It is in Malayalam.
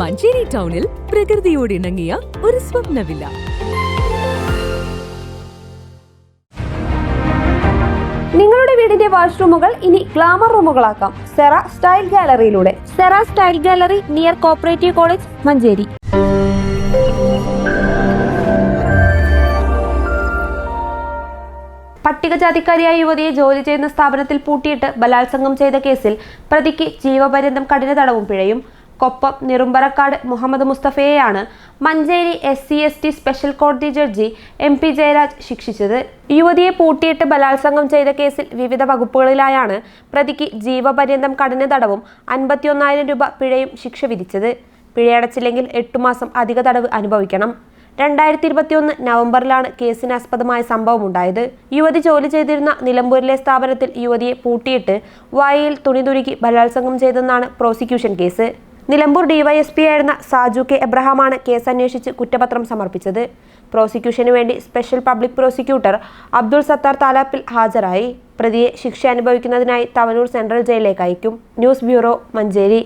മഞ്ചേരി ടൗണിൽ പ്രകൃതിയോട് ഇണങ്ങിയ ഒരു സ്വപ്നവില്ല. നിങ്ങളുടെ വീടിന്റെ വാഷ്റൂമുകൾ ഇനി ഗ്ലാമർ റൂമുകളാക്കാം. Cera style ഗാലറിയിലൂടെ. Cera style gallery near cooperative college Manjeri. പട്ടികജാതിക്കാരിയായ യുവതിയെ ജോലി ചെയ്യുന്ന സ്ഥാപനത്തിൽ പൂട്ടിയിട്ട് ബലാത്സംഗം ചെയ്ത കേസിൽ പ്രതിക്ക് ജീവപര്യന്തം കഠിന തടവും പിഴയും. Koppam നിറുമ്പറക്കാട് Muhammad മുസ്തഫയെയാണ് Manjeri S C S T special കോടതി ജഡ്ജി എം പി ജയരാജ് ശിക്ഷിച്ചത്. യുവതിയെ പൂട്ടിയിട്ട് ബലാത്സംഗം ചെയ്ത കേസിൽ വിവിധ വകുപ്പുകളിലായാണ് പ്രതിക്ക് ജീവപര്യന്തം കഠിന തടവും അൻപത്തിയൊന്നായിരം രൂപ പിഴയും ശിക്ഷ വിധിച്ചത്. പിഴയടച്ചില്ലെങ്കിൽ എട്ടുമാസം അധിക തടവ് അനുഭവിക്കണം. രണ്ടായിരത്തി ഇരുപത്തിയൊന്ന് നവംബറിലാണ് കേസിനാസ്പദമായ സംഭവം ഉണ്ടായത്. യുവതി ജോലി ചെയ്തിരുന്ന നിലമ്പൂരിലെ സ്ഥാപനത്തിൽ യുവതിയെ പൂട്ടിയിട്ട് വായിൽ തുണി തുരുക്കി ബലാത്സംഗം ചെയ്തെന്നാണ് പ്രോസിക്യൂഷൻ കേസ്. നിലമ്പൂർ ഡിവൈഎസ്പി ആയിരുന്ന സാജു കെ എബ്രഹാമാണ് കേസ് അന്വേഷിച്ച് കുറ്റപത്രം സമർപ്പിച്ചത്. പ്രോസിക്യൂഷന് വേണ്ടി special public prosecutor Abdul Sathar Thalappil ഹാജരായി. പ്രതിയെ ശിക്ഷ അനുഭവിക്കുന്നതിനായി തവനൂർ സെൻട്രൽ ജയിലിലേക്ക് അയക്കും. News bureau Manjeri.